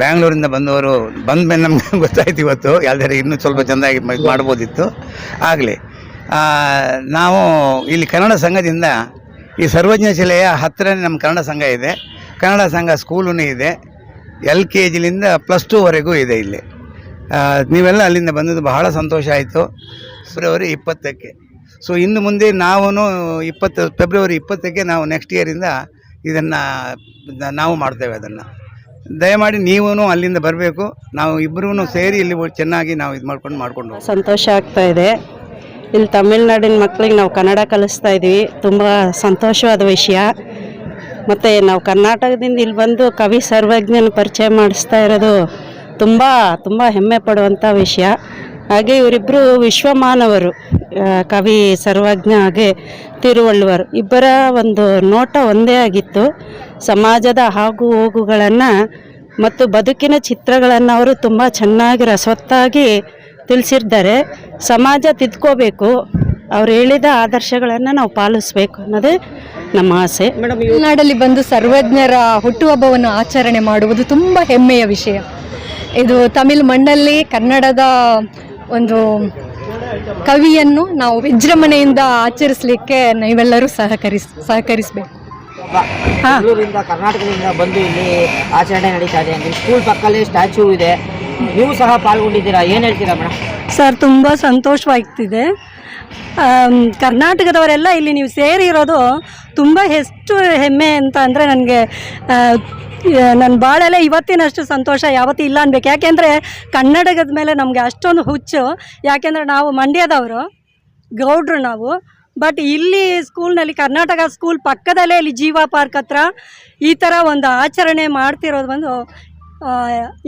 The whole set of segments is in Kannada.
ಬ್ಯಾಂಗ್ಳೂರಿಂದ ಬಂದವರು ಬಂದ ಮೇಲೆ ನಮ್ಗೆ ಗೊತ್ತಾಯ್ತು ಇವತ್ತು. ಯಾವ್ದಾರು ಇನ್ನೂ ಸ್ವಲ್ಪ ಚೆಂದಾಗಿ ಮಾಡ್ಬೋದಿತ್ತು. ಆಗಲಿ. ನಾವು ಇಲ್ಲಿ ಕನ್ನಡ ಸಂಘದಿಂದ ಈ ಸರ್ವಜ್ಞ ಶಿಲೆಯ ಹತ್ತಿರನೇ ನಮ್ಮ ಕನ್ನಡ ಸಂಘ ಇದೆ. ಕನ್ನಡ ಸಂಘ ಸ್ಕೂಲೂ ಇದೆ. ಎಲ್ ಕೆ ಜಿಲಿಂದ ಪ್ಲಸ್ ಟೂವರೆಗೂ ಇದೆ ಇಲ್ಲಿ. ನೀವೆಲ್ಲ ಅಲ್ಲಿಂದ ಬಂದದ್ದು ಬಹಳ ಸಂತೋಷ ಆಯಿತು. ಫೆಬ್ರವರಿ ಇಪ್ಪತ್ತಕ್ಕೆ. ಸೊ ಇನ್ನು ಮುಂದೆ ನಾವು ಇಪ್ಪತ್ತು, ಫೆಬ್ರವರಿ ಇಪ್ಪತ್ತಕ್ಕೆ ನಾವು ನೆಕ್ಸ್ಟ್ ಇಯರಿಂದ ಇದನ್ನು, ನಾವು ಮಾಡ್ತೇವೆ ಅದನ್ನು. ದಯಮಾಡಿ ನೀವೂ ಅಲ್ಲಿಂದ ಬರಬೇಕು. ನಾವು ಇಬ್ಬರೂ ಸೇರಿ ಇಲ್ಲಿ ಚೆನ್ನಾಗಿ ನಾವು ಇದು ಮಾಡ್ಕೊಂಡು ಮಾಡ್ಕೊಂಡು ಸಂತೋಷ ಆಗ್ತಾ ಇದೆ. ಇಲ್ಲಿ ತಮಿಳ್ನಾಡಿನ ಮಕ್ಕಳಿಗೆ ನಾವು ಕನ್ನಡ ಕಲಿಸ್ತಾ ಇದ್ದೀವಿ ತುಂಬ ಸಂತೋಷವಾದ ವಿಷಯ. ಮತ್ತು ನಾವು ಕರ್ನಾಟಕದಿಂದ ಇಲ್ಲಿ ಬಂದು ಕವಿ ಸರ್ವಜ್ಞನ ಪರಿಚಯ ಮಾಡಿಸ್ತಾ ಇರೋದು ತುಂಬ ತುಂಬ ಹೆಮ್ಮೆ ಪಡುವಂಥ ವಿಷಯ. ಹಾಗೆ ಇವರಿಬ್ಬರು ವಿಶ್ವಮಾನವರು ಕವಿ, ಸರ್ವಜ್ಞ ಹಾಗೆ ತಿರುವಳ್ಳುವರು. ಇಬ್ಬರ ಒಂದು ನೋಟ ಒಂದೇ ಆಗಿತ್ತು. ಸಮಾಜದ ಆಗು ಹೋಗುಗಳನ್ನು ಮತ್ತು ಬದುಕಿನ ಚಿತ್ರಗಳನ್ನು ಅವರು ತುಂಬ ಚೆನ್ನಾಗಿ ರಸವತ್ತಾಗಿ ತಿಳಿಸಿರ್ತಾರೆ. ಸಮಾಜ ತಿದ್ಕೋಬೇಕು. ಅವ್ರು ಹೇಳಿದ ಆದರ್ಶಗಳನ್ನು ನಾವು ಪಾಲಿಸಬೇಕು ಅನ್ನೋದೇ ನಮ್ಮ ಆಸೆ. ನಾಡಲ್ಲಿ ಬಂದು ಸರ್ವಜ್ಞರ ಹುಟ್ಟುಹಬ್ಬವನ್ನು ಆಚರಣೆ ಮಾಡುವುದು ತುಂಬ ಹೆಮ್ಮೆಯ ವಿಷಯ. ಇದು ತಮಿಳು ಮಣ್ಣಲ್ಲಿ ಕನ್ನಡದ ಒಂದು ಕವಿಯನ್ನು ನಾವು ವಿಜೃಂಭಣೆಯಿಂದ ಆಚರಿಸಲಿಕ್ಕೆ ನೀವೆಲ್ಲರೂ ಸಹಕರಿಸ್ ಸಹಕರಿಸಬೇಕು. ಬೆಂಗಳೂರಿಂದ ಕರ್ನಾಟಕದಿಂದ ಬಂದು ಇಲ್ಲಿ ಆಚರಣೆ ನಡೀತಾ ಇದೆ ನಿಮ್ಮ ಸ್ಕೂಲ್ ಪಕ್ಕದಲ್ಲಿ ಸ್ಟ್ಯಾಚ್ಯೂ ಇದೆ. ನೀವು ಸಹ ಪಾಲ್ಗೊಂಡಿದ್ದೀರಾ? ಏನು ಹೇಳ್ತೀರಾ ಮೇಡಮ್ ಸರ್ ತುಂಬ ಸಂತೋಷವಾಗ್ತಿದೆ. ಕರ್ನಾಟಕದವರೆಲ್ಲ ಇಲ್ಲಿ ನೀವು ಸೇರಿರೋದು ತುಂಬ ಎಷ್ಟು ಹೆಮ್ಮೆ ಅಂತ ಅಂದರೆ ನನಗೆ ನನ್ನ ಬಾಳಲ್ಲೇ ಇವತ್ತಿನಷ್ಟು ಸಂತೋಷ, ಯಾವತ್ತೂ ಇಲ್ಲ ಅನ್ಬೇಕು. ಯಾಕೆಂದರೆ ಕನ್ನಡದ ಮೇಲೆ ನಮಗೆ ಅಷ್ಟೊಂದು ಹುಚ್ಚು. ಯಾಕೆಂದರೆ ನಾವು ಮಂಡ್ಯದವರು, ಗೌಡ್ರು ನಾವು. ಬಟ್ ಇಲ್ಲಿ ಸ್ಕೂಲ್ನಲ್ಲಿ, ಕರ್ನಾಟಕ ಸ್ಕೂಲ್ ಪಕ್ಕದಲ್ಲೇ ಇಲ್ಲಿ ಜೀವ ಪಾರ್ಕ್ ಹತ್ರ ಈ ಥರ ಒಂದು ಆಚರಣೆ ಮಾಡ್ತಿರೋದು ಬಂದು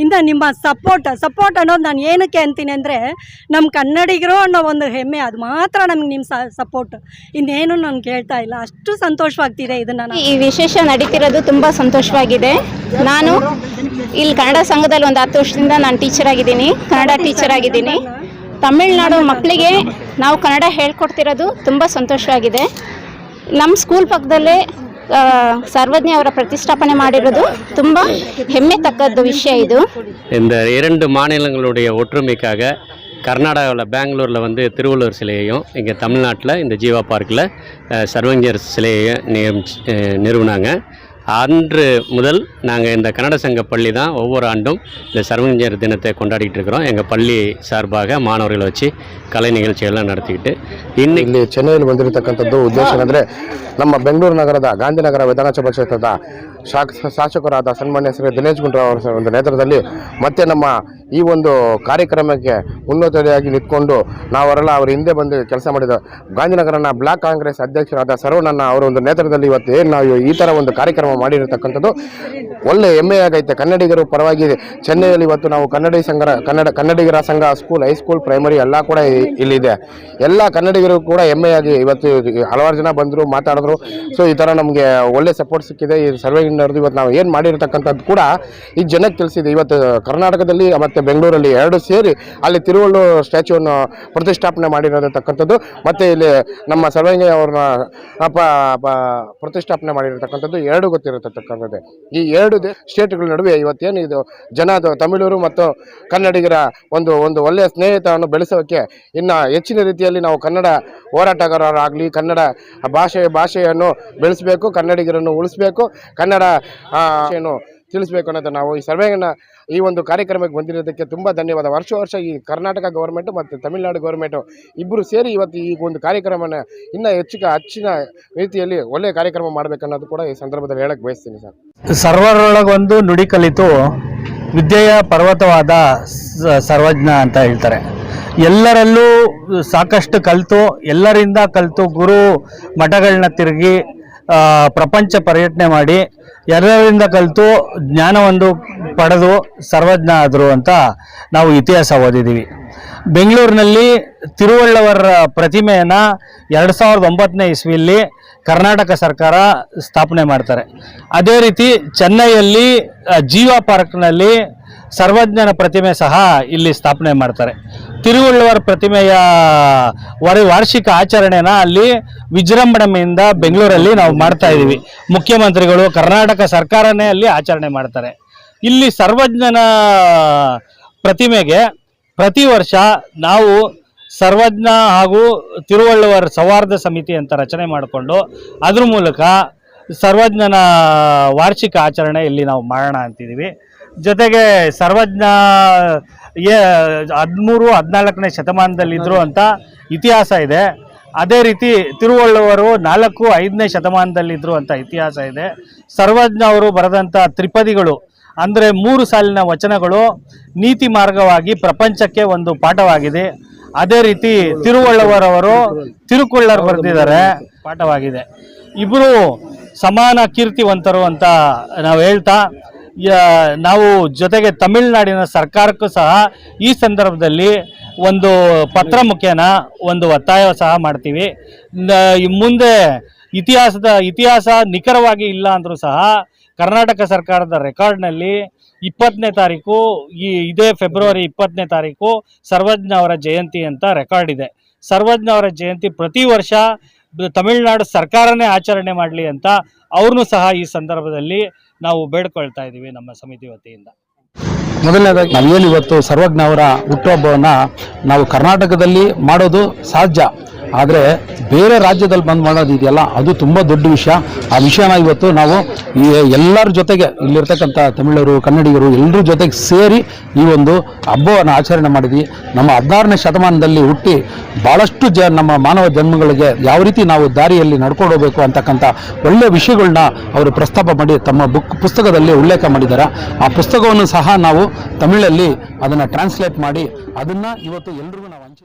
ಇಂದ ನಿಮ್ಮ ಸಪೋರ್ಟ್ ಸಪೋರ್ಟ್ ಅನ್ನೋದು ನಾನು ಏನಕ್ಕೆ ಅಂತೀನಿ ಅಂದರೆ ನಮ್ಮ ಕನ್ನಡಿಗರು ಅನ್ನೋ ಒಂದು ಹೆಮ್ಮೆ, ಅದು ಮಾತ್ರ ನಮ್ಗೆ ನಿಮ್ಮ ಸಪೋರ್ಟ್ ಇನ್ನೇನು ನಾನು ಕೇಳ್ತಾ ಇಲ್ಲ. ಅಷ್ಟು ಸಂತೋಷವಾಗ್ತಿದೆ ಇದನ್ನು ನಾನು. ಈ ವಿಶೇಷ ನಡೀತಿರೋದು ತುಂಬ ಸಂತೋಷವಾಗಿದೆ. ನಾನು ಇಲ್ಲಿ ಕನ್ನಡ ಸಂಘದಲ್ಲಿ ಒಂದು ಹತ್ತು ವರ್ಷದಿಂದ ನಾನು ಟೀಚರ್ ಆಗಿದ್ದೀನಿ. ಕನ್ನಡ ಟೀಚರ್ ಆಗಿದ್ದೀನಿ. ತಮಿಳ್ನಾಡು ಮಕ್ಕಳಿಗೆ ನಾವು ಕನ್ನಡ ಹೇಳ್ಕೊಡ್ತಿರೋದು ತುಂಬ ಸಂತೋಷವಾಗಿದೆ. ನಮ್ಮ ಸ್ಕೂಲ್ ಪಕ್ಕದಲ್ಲೇ ಸರ್ವಜ್ಞ ಅವರ ಪ್ರತಿಷ್ಠಾಪನೆ ಮಾಡಿರೋದು ತುಂಬ ಹೆಮ್ಮೆ ತಕ್ಕದ್ದು ವಿಷಯ ಇದು இந்த இரண்டு மாநிலங்களுடைய ஒற்றுமைக்காக கர்நாடகாவில் பெங்களூரில் வந்து திருவள்ளுவர் சிலையையும் இங்கே தமிழ்நாட்டில் இந்த ஜீவா பார்க்கில் அஹ், சர்வஞர் சிலையை நியமிச்சு அஹ், நிறுவினாங்க அன்று முதல் நாங்கள் இந்த கன்னட சங்க பள்ளி தான் ஒவ்வொரு ஆண்டும் இந்த சர்வஞர் தினத்தை கொண்டாடிட்டு இருக்கிறோம் எங்கள் பள்ளி சார்பாக மாணவர்களை வச்சு கலை நிகழ்ச்சிகள்லாம் நடத்திக்கிட்டு இன்னைக்கு ಇಲ್ಲಿ ಚೆನ್ನೈಯಲ್ಲಿ ಬಂದಿರತಕ್ಕಂಥದ್ದು ಉದ್ದೇಶ ಏನಂದ್ರೆ ನಮ್ಮ ಬೆಂಗಳೂರು ನಗರದ ಗಾಂಧಿನಗರ ವಿಧಾನಸಭಾ ಕ್ಷೇತ್ರದ ಶಾಸಕರಾದ ಸನ್ಮಾನ್ಯ ಶ್ರೀ ದಿನೇಶ್ ಗುಂಡ್ರಾವ್ ಅವರ ಒಂದು ನೇತೃತ್ವದಲ್ಲಿ ಮತ್ತೆ ನಮ್ಮ ಈ ಒಂದು ಕಾರ್ಯಕ್ರಮಕ್ಕೆ ಉನ್ನತತೆಯಾಗಿ ನಿಂತ್ಕೊಂಡು ನಾವರೆಲ್ಲ ಅವರ ಹಿಂದೆ ಬಂದು ಕೆಲಸ ಮಾಡಿದ ಗಾಂಧಿನಗರನ ಬ್ಲಾಕ್ ಕಾಂಗ್ರೆಸ್ ಅಧ್ಯಕ್ಷರಾದ ಸರ್ವಣ್ಣನ ಅವರ ಒಂದು ನೇತೃತ್ವದಲ್ಲಿ ಇವತ್ತು ಏನು ನಾವು ಈ ಥರ ಒಂದು ಕಾರ್ಯಕ್ರಮ ಮಾಡಿರತಕ್ಕಂಥದ್ದು, ಒಳ್ಳೆ ಹೆಮ್ಮೆಯಾಗೈತೆ ಕನ್ನಡಿಗರು ಪರವಾಗಿ ಚೆನ್ನೈಯಲ್ಲಿ ಇವತ್ತು ನಾವು ಕನ್ನಡ ಸಂಘ ಕನ್ನಡ ಕನ್ನಡಿಗರ ಸಂಘ ಸ್ಕೂಲ್ ಹೈಸ್ಕೂಲ್ ಪ್ರೈಮರಿ ಎಲ್ಲ ಕೂಡ ಇಲ್ಲಿದೆ. ಎಲ್ಲ ಕನ್ನಡಿಗರು ಕೂಡ ಹೆಮ್ಮೆಯಾಗಿ ಇವತ್ತು ಹಲವಾರು ಜನ ಬಂದರು, ಮಾತಾಡಿದ್ರು. ಸೊ ಈ ಥರ ನಮಗೆ ಒಳ್ಳೆ ಸಪೋರ್ಟ್ ಸಿಕ್ಕಿದೆ. ಈ ಸರ್ವೆಗಿನ್ನವ್ರದ್ದು ಇವತ್ತು ನಾವು ಏನು ಮಾಡಿರ್ತಕ್ಕಂಥದ್ದು ಕೂಡ ಈ ಜನಕ್ಕೆ ತಿಳಿಸಿದೆ. ಇವತ್ತು ಕರ್ನಾಟಕದಲ್ಲಿ ಮತ್ತು ಬೆಂಗಳೂರಲ್ಲಿ ಎರಡು ಸೇರಿ ಅಲ್ಲಿ ತಿರುವಳ್ಳು ಸ್ಟ್ಯಾಚ್ಯೂವನ್ನು ಪ್ರತಿಷ್ಠಾಪನೆ ಮಾಡಿರತಕ್ಕಂಥದ್ದು. ಮತ್ತು ಇಲ್ಲಿ ನಮ್ಮ ಸರ್ವೆಂಗ ಅವ್ರನ್ನ ಪ್ರತಿಷ್ಠಾಪನೆ ಮಾಡಿರತಕ್ಕಂಥದ್ದು ಎರಡು ಗೊತ್ತಿರತಕ್ಕಂಥದ್ದೇ. ಈ ಎರಡು ಸ್ಟೇಟ್ಗಳ ನಡುವೆ ಇವತ್ತೇನು ಇದು ಜನ ತಮಿಳರು ಮತ್ತು ಕನ್ನಡಿಗರ ಒಂದು ಒಂದು ಒಳ್ಳೆಯ ಸ್ನೇಹಿತವನ್ನು ಬೆಳೆಸೋಕ್ಕೆ ಇನ್ನು ಹೆಚ್ಚಿನ ರೀತಿಯಲ್ಲಿ ನಾವು ಕನ್ನಡ ಹೋರಾಟಗಾರರಾಗಲಿ, ಕನ್ನಡ ಭಾಷೆ ಭಾಷೆಯನ್ನು ಬೆಳೆಸಬೇಕು, ಕನ್ನಡಿಗರನ್ನು ಉಳಿಸ್ಬೇಕು, ಕನ್ನಡ ಭಾಷೆಯನ್ನು ತಿಳಿಸ್ಬೇಕು ಅನ್ನೋದು ನಾವು ಈ ಸರ್ವೆಯನ್ನು ಈ ಒಂದು ಕಾರ್ಯಕ್ರಮಕ್ಕೆ ಬಂದಿರೋದಕ್ಕೆ ತುಂಬ ಧನ್ಯವಾದ. ವರ್ಷ ವರ್ಷ ಈ ಕರ್ನಾಟಕ ಗೌರ್ಮೆಂಟು ಮತ್ತು ತಮಿಳುನಾಡು ಗೌರ್ಮೆಂಟು ಇಬ್ಬರು ಸೇರಿ ಇವತ್ತು ಈ ಒಂದು ಕಾರ್ಯಕ್ರಮನ ಇನ್ನೂ ಹೆಚ್ಚಿಗೆ ಹೆಚ್ಚಿನ ರೀತಿಯಲ್ಲಿ ಒಳ್ಳೆಯ ಕಾರ್ಯಕ್ರಮ ಮಾಡಬೇಕನ್ನೋದು ಕೂಡ ಈ ಸಂದರ್ಭದಲ್ಲಿ ಹೇಳಕ್ಕೆ ಬಯಸ್ತೀನಿ ಸರ್. ಸರ್ವರೊಳಗೊಂದು ನುಡಿ ಕಲಿತು ವಿದ್ಯೆಯ ಪರ್ವತವಾದ ಸರ್ವಜ್ಞ ಅಂತ ಹೇಳ್ತಾರೆ. ಎಲ್ಲರಲ್ಲೂ ಸಾಕಷ್ಟು ಕಲಿತು, ಎಲ್ಲರಿಂದ ಕಲಿತು ಗುರು ಮಠಗಳನ್ನ ತಿರುಗಿ ಪ್ರಪಂಚ ಪರ್ಯಟನೆ ಮಾಡಿ, ಎಲ್ಲರಿಂದ ಕಲಿತು ಜ್ಞಾನವೊಂದು ಪಡೆದು ಸರ್ವಜ್ಞ ಆದರು ಅಂತ ನಾವು ಇತಿಹಾಸ ಓದಿದ್ದೀವಿ ಬೆಂಗಳೂರಿನಲ್ಲಿ ತಿರುವಳ್ಳವರ ಪ್ರತಿಮೆಯನ್ನು ಎರಡು ಸಾವಿರದ ಒಂಬತ್ತನೇ ಇಸ್ವಿಯಲ್ಲಿ ಕರ್ನಾಟಕ ಸರ್ಕಾರ ಸ್ಥಾಪನೆ ಮಾಡ್ತಾರೆ. ಅದೇ ರೀತಿ ಚೆನ್ನೈಯಲ್ಲಿ ಜೀವ ಪಾರ್ಕ್ನಲ್ಲಿ ಸರ್ವಜ್ಞನ ಪ್ರತಿಮೆ ಸಹ ಇಲ್ಲಿ ಸ್ಥಾಪನೆ ಮಾಡ್ತಾರೆ. ತಿರುವಳ್ಳುವರ್ ಪ್ರತಿಮೆಯ ವರ, ವಾರ್ಷಿಕ ಆಚರಣೆನ ಅಲ್ಲಿ ವಿಜೃಂಭಣೆಯಿಂದ ಬೆಂಗಳೂರಲ್ಲಿ ನಾವು ಮಾಡ್ತಾ ಇದ್ದೀವಿ. ಮುಖ್ಯಮಂತ್ರಿಗಳು ಕರ್ನಾಟಕ ಸರ್ಕಾರನೇ ಅಲ್ಲಿ ಆಚರಣೆ ಮಾಡ್ತಾರೆ. ಇಲ್ಲಿ ಸರ್ವಜ್ಞನ ಪ್ರತಿಮೆಗೆ ಪ್ರತಿ ವರ್ಷ ನಾವು ಸರ್ವಜ್ಞ ಹಾಗೂ ತಿರುವಳ್ಳುವರ್ ಸೌಹಾರ್ದ ಸಮಿತಿ ಅಂತ ರಚನೆ ಮಾಡಿಕೊಂಡು ಅದ್ರ ಮೂಲಕ ಸರ್ವಜ್ಞನ ವಾರ್ಷಿಕ ಆಚರಣೆ ಇಲ್ಲಿ ನಾವು ಮಾಡೋಣ ಅಂತಿದ್ದೀವಿ. ಜೊತೆಗೆ ಸರ್ವಜ್ಞ ಏ ಹದಿಮೂರು, ಹದಿನಾಲ್ಕನೇ ಶತಮಾನದಲ್ಲಿದ್ದರು ಅಂತ ಇತಿಹಾಸ ಇದೆ. ಅದೇ ರೀತಿ ತಿರುವಳ್ಳುವರು ನಾಲ್ಕು, ಐದನೇ ಶತಮಾನದಲ್ಲಿದ್ದರು ಅಂತ ಇತಿಹಾಸ ಇದೆ. ಸರ್ವಜ್ಞ ಅವರು ಬರೆದಂಥ ತ್ರಿಪದಿಗಳು ಅಂದರೆ ಮೂರು ಸಾಲಿನ ವಚನಗಳು ನೀತಿ ಮಾರ್ಗವಾಗಿ ಪ್ರಪಂಚಕ್ಕೆ ಒಂದು ಪಾಠವಾಗಿದೆ. ಅದೇ ರೀತಿ ತಿರುವಳ್ಳವರವರು ತಿರುಕೊಳ್ಳರ್ ಬರೆದಿದ್ದಾರೆ. ಪಾಠವಾಗಿದೆ. ಇಬ್ಬರು ಸಮಾನ ಕೀರ್ತಿವಂತರು ಅಂತ ನಾವು ಹೇಳ್ತಾ ನಾವು ಜೊತೆಗೆ ತಮಿಳುನಾಡಿನ ಸರ್ಕಾರಕ್ಕೂ ಸಹ ಈ ಸಂದರ್ಭದಲ್ಲಿ ಒಂದು ಪತ್ರ ಮುಖೇನ ಒಂದು ಒತ್ತಾಯ ಸಹ ಮಾಡ್ತೀವಿ. ಮುಂದೆ ಇತಿಹಾಸದ, ಇತಿಹಾಸ ನಿಖರವಾಗಿ ಇಲ್ಲ ಅಂದರೂ ಸಹ ಕರ್ನಾಟಕ ಸರ್ಕಾರದ ರೆಕಾರ್ಡ್ನಲ್ಲಿ ಇಪ್ಪತ್ತನೇ ತಾರೀಕು, ಈ ಇದೇ ಫೆಬ್ರವರಿ ಇಪ್ಪತ್ತನೇ ತಾರೀಕು ಸರ್ವಜ್ಞ ಅವರ ಜಯಂತಿ ಅಂತ ರೆಕಾರ್ಡ್ ಇದೆ. ಸರ್ವಜ್ಞ ಅವರ ಜಯಂತಿ ಪ್ರತಿ ವರ್ಷ ತಮಿಳುನಾಡು ಸರ್ಕಾರನೇ ಆಚರಣೆ ಮಾಡಲಿ ಅಂತ ಅವ್ರನ್ನೂ ಸಹ ಈ ಸಂದರ್ಭದಲ್ಲಿ ನಾವು ಬೇಡ್ಕೊಳ್ತಾ ಇದ್ದೀವಿ ನಮ್ಮ ಸಮಿತಿ ವತಿಯಿಂದ. ಮೊದಲನೇದಾಗಿ ನಾವೇನು ಇವತ್ತು ಸರ್ವಜ್ಞ ಅವರ ಹುಟ್ಟುಹಬ್ಬವನ್ನು ನಾವು ಕರ್ನಾಟಕದಲ್ಲಿ ಮಾಡೋದು ಸಾಧ್ಯ. ಆದರೆ ಬೇರೆ ರಾಜ್ಯದಲ್ಲಿ ಬಂದ್ ಮಾಡೋದು ಇದೆಯಲ್ಲ, ಅದು ತುಂಬ ದೊಡ್ಡ ವಿಷಯ. ಆ ವಿಷಯನ ಇವತ್ತು ನಾವು ಈ ಎಲ್ಲರ ಜೊತೆಗೆ, ಇಲ್ಲಿರ್ತಕ್ಕಂಥ ತಮಿಳರು, ಕನ್ನಡಿಗರು ಎಲ್ಲರ ಜೊತೆಗೆ ಸೇರಿ ಈ ಒಂದು ಹಬ್ಬವನ್ನು ಆಚರಣೆ ಮಾಡಿದ್ವಿ. ನಮ್ಮ ಹದಿನಾರನೇ ಶತಮಾನದಲ್ಲಿ ಹುಟ್ಟಿ ಭಾಳಷ್ಟು ಜ, ನಮ್ಮ ಮಾನವ ಜನ್ಮಗಳಿಗೆ ಯಾವ ರೀತಿ ನಾವು ದಾರಿಯಲ್ಲಿ ನಡ್ಕೊಂಡು ಹೋಗಬೇಕು ಅಂತಕ್ಕಂಥ ಒಳ್ಳೆಯ ವಿಷಯಗಳನ್ನ ಅವರು ಪ್ರಸ್ತಾಪ ಮಾಡಿ, ತಮ್ಮ ಬುಕ್, ಪುಸ್ತಕದಲ್ಲಿ ಉಲ್ಲೇಖ ಮಾಡಿದ್ದಾರೆ ಆ ಪುಸ್ತಕವನ್ನು ಸಹ ನಾವು ತಮಿಳಲ್ಲಿ ಅದನ್ನು ಟ್ರಾನ್ಸ್ಲೇಟ್ ಮಾಡಿ, ಅದನ್ನು ಇವತ್ತು ಎಲ್ರಿಗೂ ನಾವು ಹಂಚಿ